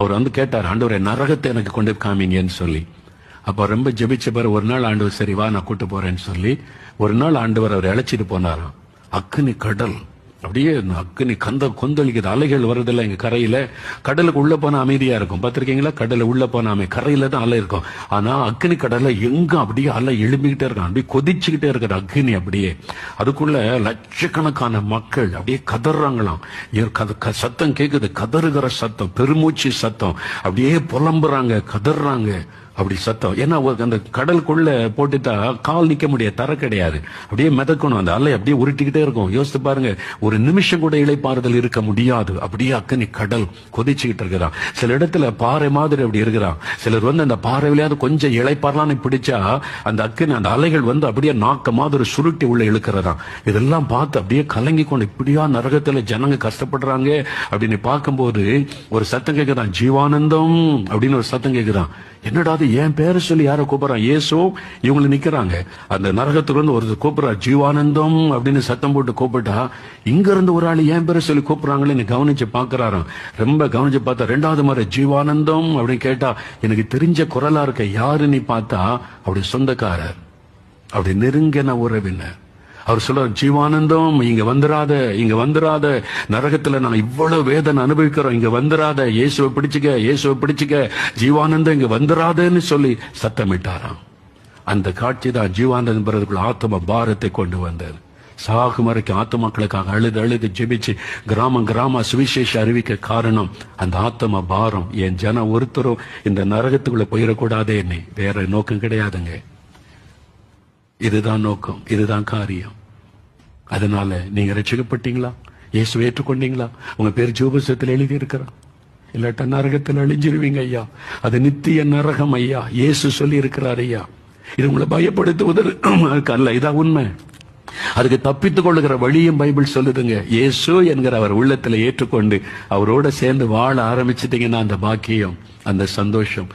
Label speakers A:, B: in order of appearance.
A: அவர் வந்து கேட்டார் ஆண்டவரே நரகத்தை எனக்கு கொண்டு காமிங்கன்னு சொல்லி. அப்ப ரொம்ப ஜெபிச்ச பிறகு ஒரு நாள் ஆண்டவர் சரி வா நான் கூட்டு போறேன்னு சொல்லி ஒரு நாள் ஆண்டவர் அவர் அழைச்சிட்டு போனாராம். அக்னி கடல். அப்படியே அக்னி கந்த கொந்தளிக்குது. அலைகள் வருதில்ல எங்க கரையில. கடலுக்கு உள்ள போனா அமைதியா இருக்கும். பார்த்திருக்கீங்களா? கடல உள்ள போனா அமை கரையில தான் அலை இருக்கும். ஆனா அக்னி கடல்ல எங்க அப்படியே அலை எழும்பிக்கிட்டே இருக்கான். அப்படியே கொதிச்சுக்கிட்டே இருக்கிற அக்னி அப்படியே. அதுக்குள்ள லட்சக்கணக்கான மக்கள் அப்படியே கதறாங்களாம். க- சத்தம் கேக்குது. கதறுகிற சத்தம் பெருமூச்சு சத்தம். அப்படியே புலம்புறாங்க கதறாங்க. அப்படி சத்தம். ஏன்னா அந்த கடலுக்குள்ள போட்டுட்டா கால் நிக்க முடியாது தர கிடையாது. அப்படியே மிதக்கணும். அந்த அலை அப்படியே உருட்டிக்கிட்டே இருக்கும். யோசித்து பாருங்க ஒரு நிமிஷம் கூட இலைப்பாறுதல் இருக்க முடியாது. அப்படியே அக்கனி கடல் கொதிச்சுக்கிட்டு இருக்கிறான் சில இடத்துல பாறை மாதிரி அப்படி இருக்கிறான் சிலர் வந்து அந்த பாறை கொஞ்சம் இளைப்பாறலான்னு பிடிச்சா அந்த அக்கனி அந்த அலைகள் வந்து அப்படியே நாக்க மாதிரி சுருட்டி உள்ள இழுக்கிறதாம் இதெல்லாம் பார்த்து அப்படியே கலங்கி கொண்டு இப்படியா நரகத்துல ஜனங்க கஷ்டப்படுறாங்க அப்படின்னு பார்க்கும்போது ஒரு சத்தம் கேட்குதான் ஜீவானந்தம் அப்படின்னு ஒரு சத்தம் கேட்குதான் என்னடா வந்து என் பேரை சொல்லி யாரை கூப்பிடுறான்? ஏசோ இவங்களை நிக்கிறாங்க. அந்த நரகத்துல இருந்து ஒரு கூப்பிடுறா ஜீவானந்தம் அப்படின்னு சத்தம் போட்டு கூப்பிட்டா இங்க இருந்து ஒரு ஆள் என் பேரை சொல்லி கூப்பிடுறாங்களேன்னு கவனிச்சு பாக்குறாராம் ரொம்ப கவனிச்சு பார்த்தா ரெண்டாவது முறை ஜீவானந்தம் அப்படின்னு கேட்டா எனக்கு தெரிஞ்ச குரலா இருக்க யாருன்னு நீ பார்த்தா? அப்படி சொந்தக்காரர் அப்படி நெருங்கின உறவினர். அவர் சொல்றார் ஜீவானந்தம் இங்க வந்துராத இங்க வந்துராத. நரகத்துல நான் இவ்வளவு வேதனை அனுபவிக்கிறோம். இங்க வந்துராத. இயேசுவை பிடிச்சுக்க இயேசுவை பிடிச்சுக்க. ஜீவானந்தம் இங்க வந்துராதன்னு சொல்லி சத்தமிட்டாராம். அந்த காட்சி தான் ஜீவானந்தம் என்பதற்குள்ள ஆத்ம பாரத்தை கொண்டு வந்தது. சாகும் வரைக்கும் ஆத்மாக்களுக்காக அழுது அழுது ஜெபிச்சு கிராமம் கிராம சுவிசேஷ அறிவிக்க காரணம் அந்த ஆத்ம பாரம். என் ஜன ஒருத்தரும் இந்த நரகத்துக்குள்ள போயிடக்கூடாதே. என்னை வேற நோக்கம் கிடையாதுங்க. இதுதான் நோக்கம் இதுதான் காரியம். அதனால நீங்க ரட்சிக்கப்பட்டீங்களா இயேசு ஏற்றுக்கொண்டீங்களா? உங்க பேர் ஜோபசத்தில் எழுதி இருக்கிறான் இல்லாட்டா நரகத்தில் அழிஞ்சிருவீங்க ஐயா. அது நித்திய நரகம் ஐயா. இயேசு சொல்லி இருக்கிறார் ஐயா. இது உங்களை பயப்படுத்துவதற்கு அல்ல இதான் உண்மை. அதுக்கு தப்பித்துக் கொள்ளுகிற வழியும் பைபிள் சொல்லுதுங்க. இயேசு என்கிற அவர் உள்ளத்துல ஏற்றுக்கொண்டு அவரோட சேர்ந்து வாழ ஆரம்பிச்சிட்டீங்கன்னா அந்த பாக்கியம் அந்த சந்தோஷம்.